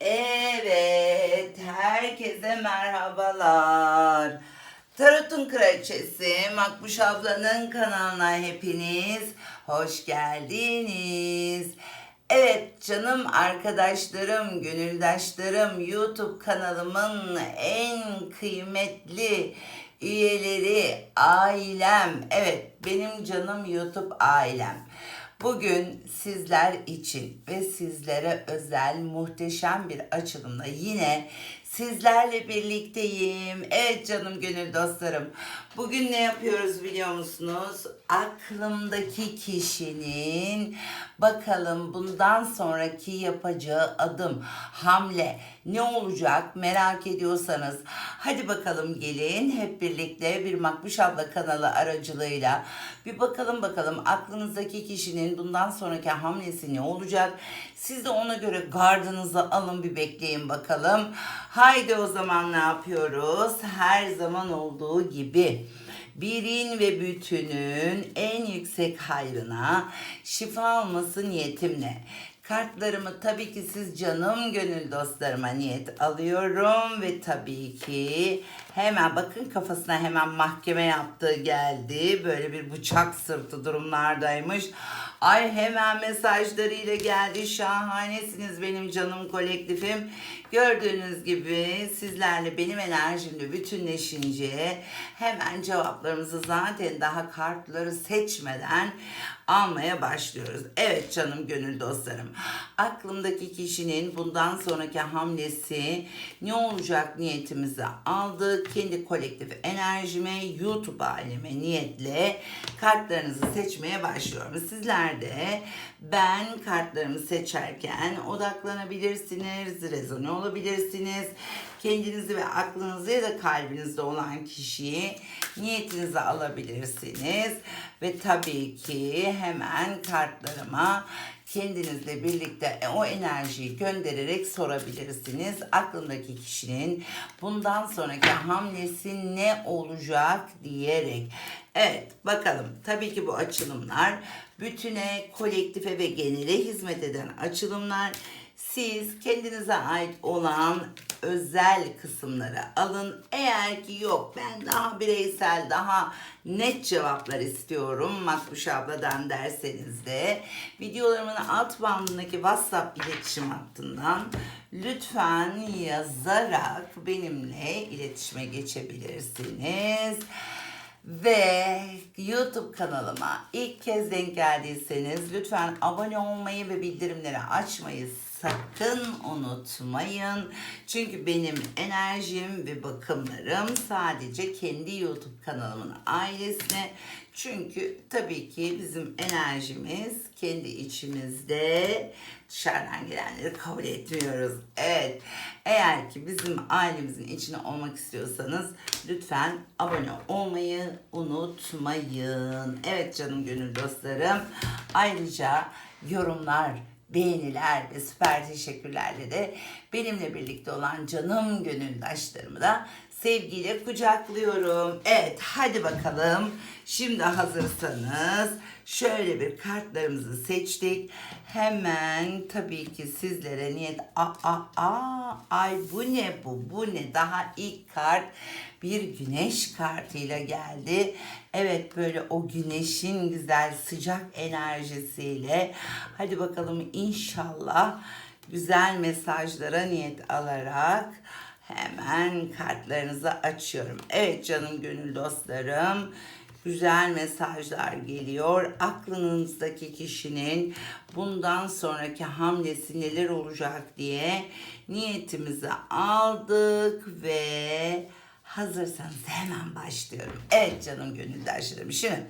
Evet, herkese merhabalar. Tarot'un Kraliçesi Makbuş ablanın kanalına hepiniz hoş geldiniz. Evet canım arkadaşlarım, gönüldaşlarım, YouTube kanalımın en kıymetli üyeleri, ailem. Evet benim canım YouTube ailem. Bugün sizler için ve sizlere özel muhteşem bir açılımla yine sizlerle birlikteyim. Evet canım gönül dostlarım. Bugün ne yapıyoruz biliyor musunuz? Aklımdaki kişinin bakalım bundan sonraki yapacağı adım, hamle ne olacak merak ediyorsanız hadi bakalım gelin hep birlikte bir Makbuş Abla kanalı aracılığıyla bir bakalım bakalım aklınızdaki kişinin bundan sonraki hamlesi ne olacak? Siz de ona göre gardınızı alın bir bekleyin bakalım. Haydi o zaman ne yapıyoruz? Her zaman olduğu gibi birin ve bütünün en yüksek hayrına şifa olması niyetimle. Kartlarımı tabii ki siz canım gönül dostlarıma niyet alıyorum ve tabii ki hemen bakın kafasına hemen mahkeme yaptığı geldi. Böyle bir bıçak sırtı durumlardaymış. Ay hemen mesajlarıyla geldi. Şahanesiniz benim canım kolektifim. Gördüğünüz gibi sizlerle benim enerjimle bütünleşince hemen cevaplarımızı zaten daha kartları seçmeden almaya başlıyoruz. Evet canım gönül dostlarım. Aklımdaki kişinin bundan sonraki hamlesi ne olacak niyetimizi aldık. Kendi kolektif enerjime, YouTube aileme niyetle kartlarınızı seçmeye başlıyorum. Sizler de ben kartlarımı seçerken odaklanabilirsiniz, rezone olabilirsiniz. Kendinizi ve aklınızı ya da kalbinizde olan kişiyi niyetinize alabilirsiniz. Ve tabii ki hemen kartlarıma kendinizle birlikte o enerjiyi göndererek sorabilirsiniz. Aklındaki kişinin bundan sonraki hamlesi ne olacak diyerek. Evet bakalım tabii ki bu açılımlar bütüne, kolektife ve genele hizmet eden açılımlar. Siz kendinize ait olan özel kısımları alın. Eğer ki yok ben daha bireysel, daha net cevaplar istiyorum Makbuş abladan derseniz de videolarımın alt bandındaki WhatsApp iletişim hattından lütfen yazarak benimle iletişime geçebilirsiniz. Ve YouTube kanalıma ilk kez denk geldiyseniz lütfen abone olmayı ve bildirimleri açmayı sakın unutmayın. Çünkü benim enerjim ve bakımlarım sadece kendi YouTube kanalımın ailesine. Çünkü tabii ki bizim enerjimiz kendi içimizde dışarıdan gelenleri kabul etmiyoruz. Evet. Eğer ki bizim ailemizin içine olmak istiyorsanız lütfen abone olmayı unutmayın. Evet canım gönül dostlarım. Ayrıca yorumlar, beğeniler ve süper teşekkürlerle de benimle birlikte olan canım gönüldaşlarımı da sevgiyle kucaklıyorum. Evet hadi bakalım. Şimdi hazırsanız şöyle bir kartlarımızı seçtik. Hemen tabii ki sizlere niyet a a a ay bu ne bu bu ne daha ilk kart bir güneş kartıyla geldi. Evet böyle o güneşin güzel sıcak enerjisiyle hadi bakalım inşallah güzel mesajlara niyet alarak hemen kartlarınızı açıyorum. Evet canım gönül dostlarım güzel mesajlar geliyor. Aklınızdaki kişinin bundan sonraki hamlesi neler olacak diye niyetimizi aldık ve hazırsanız hemen başlıyorum. Evet canım gönüldaşlarım. Şimdi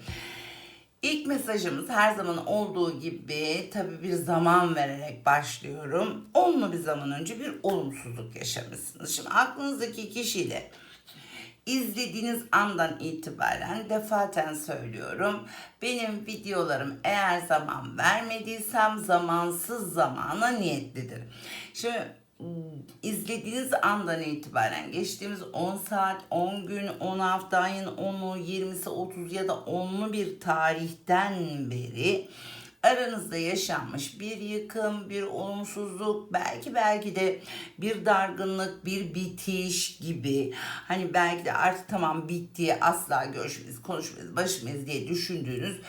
İlk mesajımız her zaman olduğu gibi tabii bir zaman vererek başlıyorum. Olumlu bir zaman önce bir olumsuzluk yaşamışsınız. Şimdi aklınızdaki kişiyle izlediğiniz andan itibaren defaten söylüyorum. Benim videolarım eğer zaman vermediysem zamansız zamana niyetlidir. Şimdi izlediğiniz andan itibaren geçtiğimiz 10 saat, 10 gün, 10 hafta, ayın 10'u, 20'si, 30 ya da 10'lu bir tarihten beri aranızda yaşanmış bir yıkım, bir olumsuzluk, belki belki de bir dargınlık, bir bitiş gibi. Hani belki de artık tamam bitti, asla görüşmeyiz, konuşmayız, başımayız diye düşündüğünüz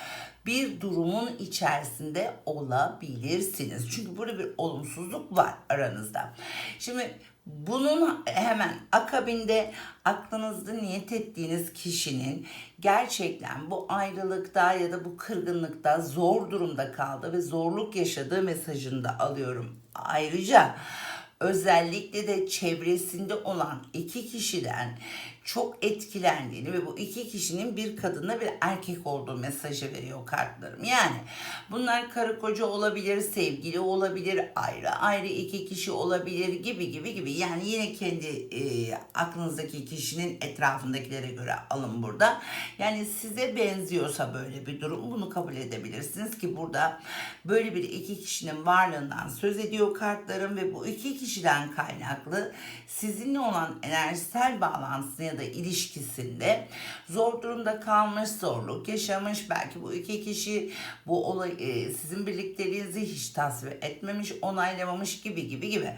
bir durumun içerisinde olabilirsiniz. Çünkü burada bir olumsuzluk var aranızda. Şimdi bunun hemen akabinde aklınızda niyet ettiğiniz kişinin gerçekten bu ayrılıkta ya da bu kırgınlıkta zor durumda kaldı ve zorluk yaşadığı mesajını da alıyorum. Ayrıca özellikle de çevresinde olan iki kişiden çok etkilendiğini ve bu iki kişinin bir kadınla bir erkek olduğu mesajı veriyor kartlarım. Yani bunlar karı koca olabilir, sevgili olabilir, ayrı ayrı iki kişi olabilir gibi gibi gibi. Yani yine kendi e, aklınızdaki kişinin etrafındakilere göre alın burada. Yani size benziyorsa böyle bir durum bunu kabul edebilirsiniz ki burada böyle bir iki kişinin varlığından söz ediyor kartlarım ve bu iki kişiden kaynaklı sizinle olan enerjisel bağlantısını ya da ilişkisinde zor durumda kalmış, zorluk yaşamış. Belki bu iki kişi bu olay e, sizin birlikteliğinizi hiç tasvir etmemiş, onaylamamış gibi gibi gibi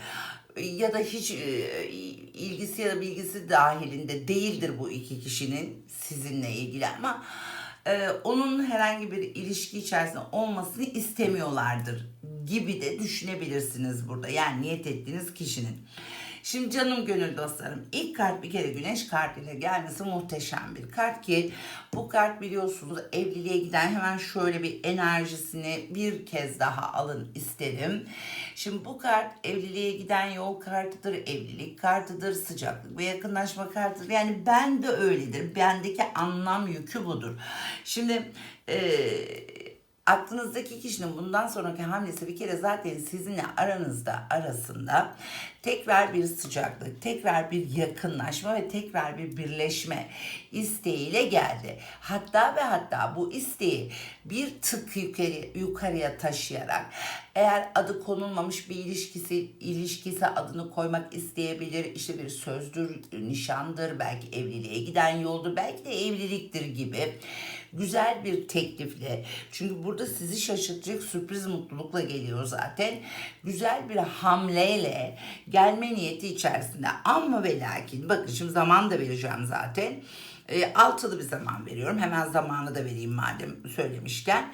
ya da hiç e, ilgisi ya da bilgisi dahilinde değildir bu iki kişinin sizinle ilgili ama e, onun herhangi bir ilişki içerisinde olmasını istemiyorlardır gibi de düşünebilirsiniz burada. Yani niyet ettiğiniz kişinin. Şimdi canım gönül dostlarım ilk kart bir kere güneş kartıyla gelmesi muhteşem bir kart ki bu kart biliyorsunuz evliliğe giden hemen şöyle bir enerjisini bir kez daha alın isterim. Şimdi bu kart evliliğe giden yol kartıdır, evlilik kartıdır, sıcaklık ve yakınlaşma kartıdır. Yani ben de öyledir. Bendeki anlam yükü budur. Şimdi eee aklınızdaki kişinin bundan sonraki hamlesi bir kere zaten sizinle aranızda arasında tekrar bir sıcaklık, tekrar bir yakınlaşma ve tekrar bir birleşme isteğiyle geldi. Hatta ve hatta bu isteği bir tık yukarı, yukarıya taşıyarak eğer adı konulmamış bir ilişkisi ilişkisi adını koymak isteyebilir. İşte bir sözdür, nişandır, belki evliliğe giden yoldur, belki de evliliktir gibi güzel bir teklifle çünkü burada sizi şaşırtacak sürpriz mutlulukla geliyor zaten. Güzel bir hamleyle gelme niyeti içerisinde ama ve lakin bakın şimdi zaman da vereceğim zaten. E, altılı bir zaman veriyorum. Hemen zamanı da vereyim madem söylemişken.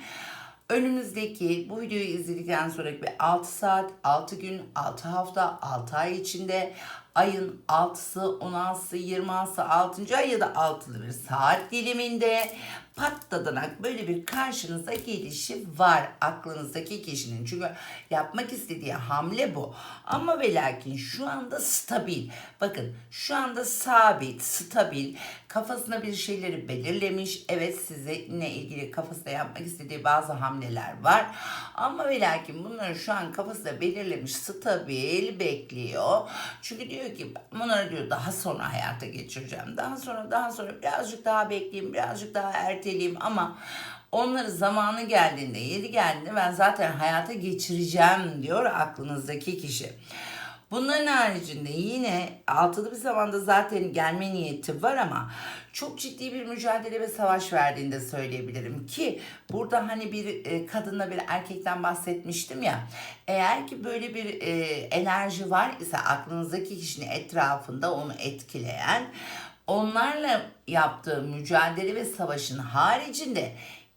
Önümüzdeki bu videoyu izledikten sonraki bir 6 saat, 6 gün, 6 hafta, 6 ay içinde ayın 6'sı, 16'sı, 26'sı, 6. ay ya da 6'lı bir saat diliminde patladanak böyle bir karşınıza gelişi var aklınızdaki kişinin. Çünkü yapmak istediği hamle bu. Ama ve lakin şu anda stabil. Bakın şu anda sabit, stabil. Kafasına bir şeyleri belirlemiş. Evet sizinle ilgili kafasında yapmak istediği bazı hamleler var. Ama ve lakin bunları şu an kafasında belirlemiş, stabil bekliyor. Çünkü diyor ki bunları diyor daha sonra hayata geçireceğim. Daha sonra daha sonra birazcık daha bekleyeyim, birazcık daha erteleyeyim ama onları zamanı geldiğinde, yeri geldiğinde ben zaten hayata geçireceğim diyor aklınızdaki kişi. Bunların haricinde yine altılı bir zamanda zaten gelme niyeti var ama çok ciddi bir mücadele ve savaş verdiğini de söyleyebilirim ki burada hani bir e, kadınla bir erkekten bahsetmiştim ya eğer ki böyle bir e, enerji var ise aklınızdaki kişinin etrafında onu etkileyen onlarla yaptığı mücadele ve savaşın haricinde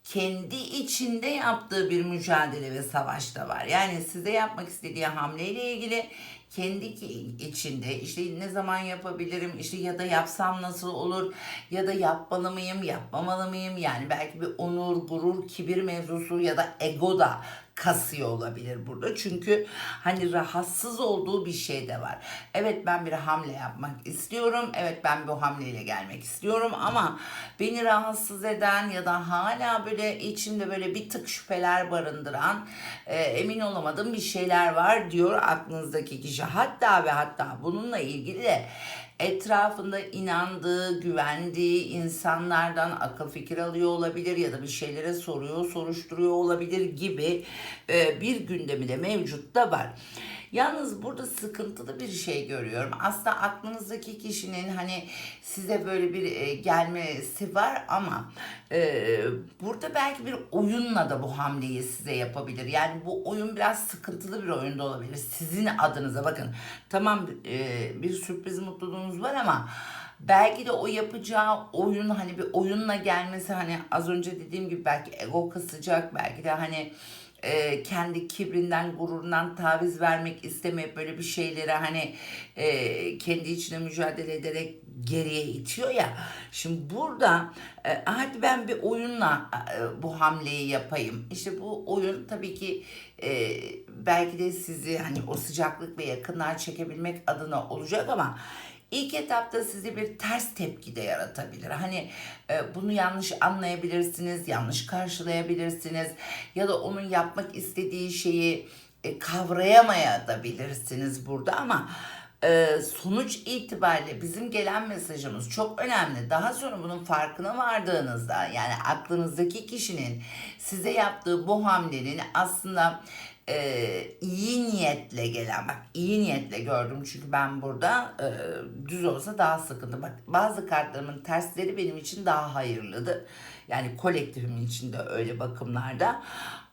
kendi içinde yaptığı bir mücadele ve savaş da var. Yani size yapmak istediği hamleyle ilgili kendi içinde işte ne zaman yapabilirim işte ya da yapsam nasıl olur ya da yapmalı mıyım yapmamalı mıyım yani belki bir onur gurur kibir mevzusu ya da ego da kasıyor olabilir burada. Çünkü hani rahatsız olduğu bir şey de var. Evet ben bir hamle yapmak istiyorum. Evet ben bu hamleyle gelmek istiyorum ama beni rahatsız eden ya da hala böyle içimde böyle bir tık şüpheler barındıran e, emin olamadığım bir şeyler var diyor aklınızdaki kişi. Hatta ve hatta bununla ilgili de etrafında inandığı, güvendiği insanlardan akıl fikir alıyor olabilir ya da bir şeylere soruyor, soruşturuyor olabilir gibi e, bir gündemi de mevcut da var. Yalnız burada sıkıntılı bir şey görüyorum. Aslında aklınızdaki kişinin hani size böyle bir e, gelmesi var ama e, burada belki bir oyunla da bu hamleyi size yapabilir. Yani bu oyun biraz sıkıntılı bir oyun da olabilir. Sizin adınıza bakın. Tamam e, bir sürpriz mutluluğunuz var ama belki de o yapacağı oyun hani bir oyunla gelmesi hani az önce dediğim gibi belki ego kısacak belki de hani e, kendi kibrinden gururundan taviz vermek istemeyip böyle bir şeylere hani e, kendi içine mücadele ederek geriye itiyor ya. Şimdi burada e, hadi ben bir oyunla e, bu hamleyi yapayım. İşte bu oyun tabii ki e, belki de sizi hani o sıcaklık ve yakınlar çekebilmek adına olacak ama İlk etapta size bir ters tepki de yaratabilir. Hani e, bunu yanlış anlayabilirsiniz, yanlış karşılayabilirsiniz ya da onun yapmak istediği şeyi e, kavrayamayabilirsiniz burada ama e, sonuç itibariyle bizim gelen mesajımız çok önemli. Daha sonra bunun farkına vardığınızda yani aklınızdaki kişinin size yaptığı bu hamlenin aslında e, iyi niyetle gelen bak iyi niyetle gördüm çünkü ben burada e, düz olsa daha sıkıntı. Bak bazı kartlarımın tersleri benim için daha hayırlıdır. Yani kolektifim için de öyle bakımlarda.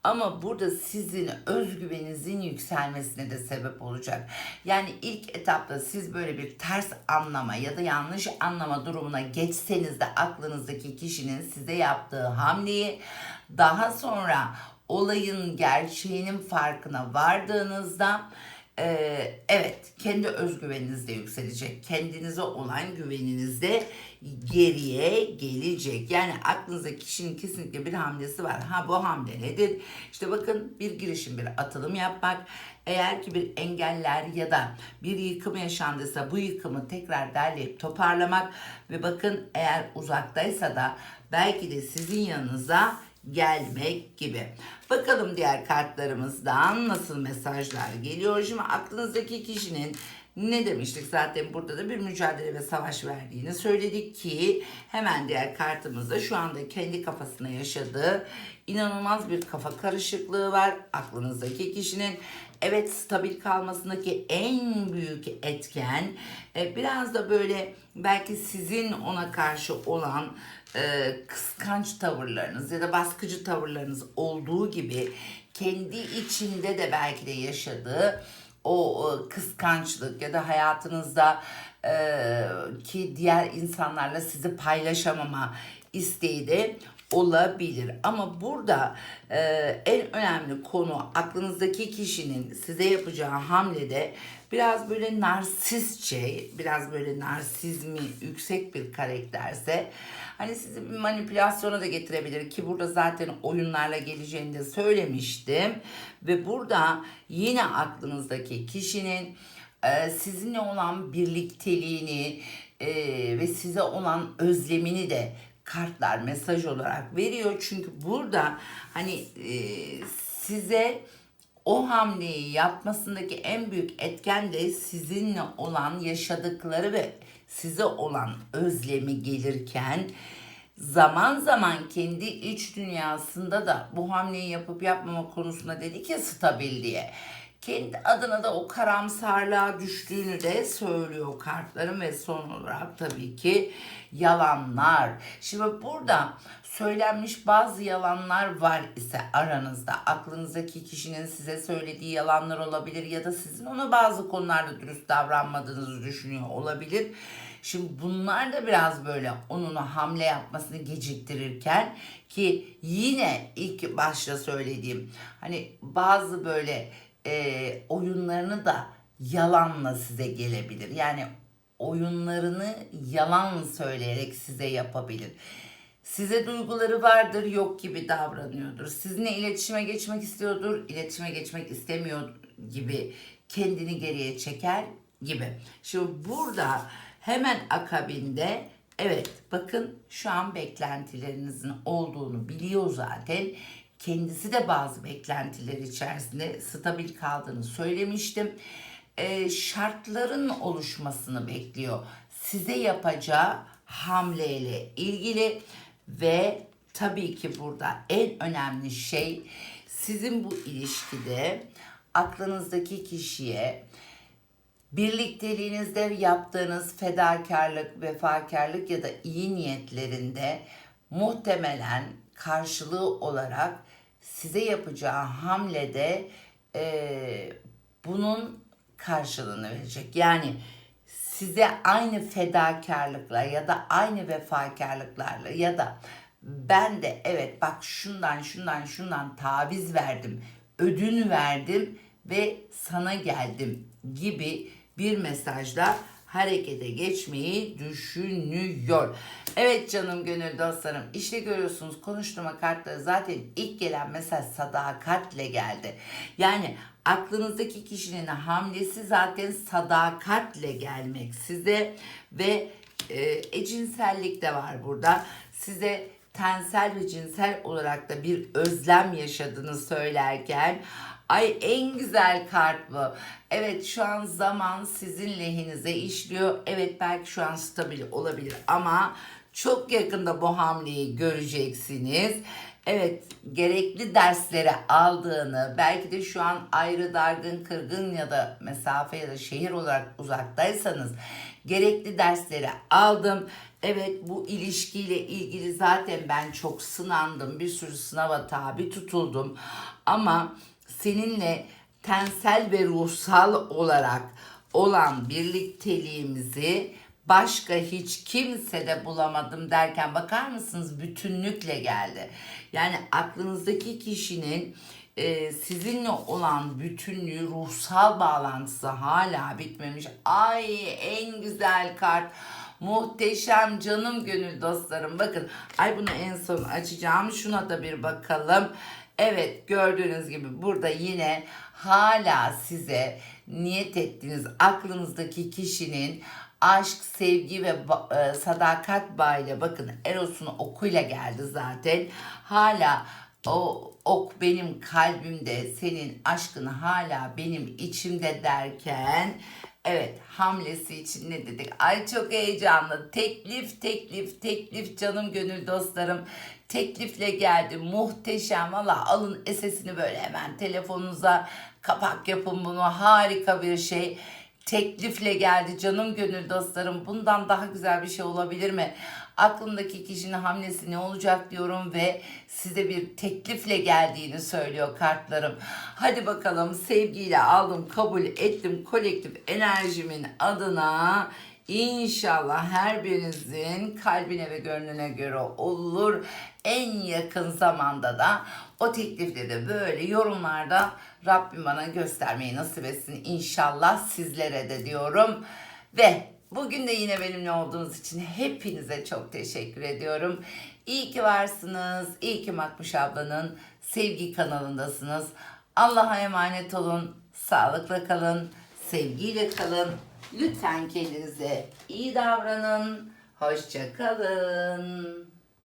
Ama burada sizin özgüveninizin yükselmesine de sebep olacak. Yani ilk etapta siz böyle bir ters anlama ya da yanlış anlama durumuna geçseniz de aklınızdaki kişinin size yaptığı hamleyi daha sonra olayın gerçeğinin farkına vardığınızda e, evet kendi özgüveniniz de yükselecek. Kendinize olan güveniniz de geriye gelecek. Yani aklınıza kişinin kesinlikle bir hamlesi var. Ha bu hamle nedir? İşte bakın bir girişim bir atılım yapmak. Eğer ki bir engeller ya da bir yıkım yaşandıysa bu yıkımı tekrar derleyip toparlamak ve bakın eğer uzaktaysa da belki de sizin yanınıza gelmek gibi. Bakalım diğer kartlarımızdan nasıl mesajlar geliyor. Şimdi aklınızdaki kişinin ne demiştik zaten burada da bir mücadele ve savaş verdiğini söyledik ki hemen diğer kartımızda şu anda kendi kafasına yaşadığı inanılmaz bir kafa karışıklığı var aklınızdaki kişinin. Evet stabil kalmasındaki en büyük etken e, biraz da böyle belki sizin ona karşı olan e, kıskanç tavırlarınız ya da baskıcı tavırlarınız olduğu gibi kendi içinde de belki de yaşadığı o e, kıskançlık ya da hayatınızda e, ki diğer insanlarla sizi paylaşamama isteği de olabilir. Ama burada e, en önemli konu aklınızdaki kişinin size yapacağı hamlede biraz böyle narsistçe, biraz böyle narsizmi yüksek bir karakterse hani sizi bir manipülasyona da getirebilir ki burada zaten oyunlarla geleceğini de söylemiştim. Ve burada yine aklınızdaki kişinin e, sizinle olan birlikteliğini e, ve size olan özlemini de kartlar mesaj olarak veriyor. Çünkü burada hani e, size o hamleyi yapmasındaki en büyük etken de sizinle olan yaşadıkları ve size olan özlemi gelirken zaman zaman kendi iç dünyasında da bu hamleyi yapıp yapmama konusunda dedik ya stabil diye. Kendi adına da o karamsarlığa düştüğünü de söylüyor kartların ve son olarak tabii ki yalanlar. Şimdi burada söylenmiş bazı yalanlar var ise aranızda aklınızdaki kişinin size söylediği yalanlar olabilir ya da sizin ona bazı konularda dürüst davranmadığınızı düşünüyor olabilir. Şimdi bunlar da biraz böyle onun hamle yapmasını geciktirirken ki yine ilk başta söylediğim hani bazı böyle e, oyunlarını da yalanla size gelebilir. Yani oyunlarını yalan söyleyerek size yapabilir. Size duyguları vardır, yok gibi davranıyordur. Sizinle iletişime geçmek istiyordur, iletişime geçmek istemiyor gibi kendini geriye çeker gibi. Şimdi burada hemen akabinde evet bakın şu an beklentilerinizin olduğunu biliyor zaten. Kendisi de bazı beklentiler içerisinde stabil kaldığını söylemiştim. Ee, şartların oluşmasını bekliyor. Size yapacağı hamleyle ilgili ve tabii ki burada en önemli şey sizin bu ilişkide aklınızdaki kişiye birlikteliğinizde yaptığınız fedakarlık, vefakarlık ya da iyi niyetlerinde muhtemelen karşılığı olarak size yapacağı hamlede eee, bunun karşılığını verecek. Yani size aynı fedakarlıkla ya da aynı vefakarlıklarla ya da ben de evet bak şundan şundan şundan taviz verdim, ödün verdim ve sana geldim gibi bir mesajla harekete geçmeyi düşünüyor. Evet canım gönül dostlarım işte görüyorsunuz konuşturma kartları zaten ilk gelen mesaj sadakatle geldi. Yani aklınızdaki kişinin hamlesi zaten sadakatle gelmek size ve e, ecinsellik de var burada. Size tensel ve cinsel olarak da bir özlem yaşadığını söylerken ay en güzel kart bu. Evet şu an zaman sizin lehinize işliyor. Evet belki şu an stabil olabilir ama çok yakında bu hamleyi göreceksiniz. Evet gerekli dersleri aldığını belki de şu an ayrı dargın kırgın ya da mesafe ya da şehir olarak uzaktaysanız gerekli dersleri aldım. Evet bu ilişkiyle ilgili zaten ben çok sınandım. Bir sürü sınava tabi tutuldum. Ama seninle tensel ve ruhsal olarak olan birlikteliğimizi başka hiç kimsede bulamadım derken bakar mısınız bütünlükle geldi. Yani aklınızdaki kişinin e, sizinle olan bütünlüğü, ruhsal bağlantısı hala bitmemiş. Ay en güzel kart. Muhteşem canım gönül dostlarım. Bakın ay bunu en son açacağım. Şuna da bir bakalım. Evet gördüğünüz gibi burada yine hala size niyet ettiğiniz aklınızdaki kişinin aşk, sevgi ve e, sadakat bağıyla bakın Eros'un okuyla geldi zaten. Hala o ok benim kalbimde, senin aşkın hala benim içimde derken Evet hamlesi için ne dedik? Ay çok heyecanlı. Teklif, teklif, teklif canım gönül dostlarım. Teklifle geldi. Muhteşem. Valla alın esesini böyle hemen telefonunuza kapak yapın bunu. Harika bir şey. Teklifle geldi canım gönül dostlarım. Bundan daha güzel bir şey olabilir mi? Aklımdaki kişinin hamlesi ne olacak diyorum ve size bir teklifle geldiğini söylüyor kartlarım. Hadi bakalım sevgiyle aldım, kabul ettim kolektif enerjimin adına. İnşallah her birinizin kalbine ve gönlüne göre olur. En yakın zamanda da o teklifleri de böyle yorumlarda Rabbim bana göstermeyi nasip etsin. İnşallah sizlere de diyorum. Ve bugün de yine benimle olduğunuz için hepinize çok teşekkür ediyorum. İyi ki varsınız. İyi ki Makbuş ablanın sevgi kanalındasınız. Allah'a emanet olun. Sağlıkla kalın. Sevgiyle kalın. Lütfen kendinize iyi davranın. Hoşça kalın.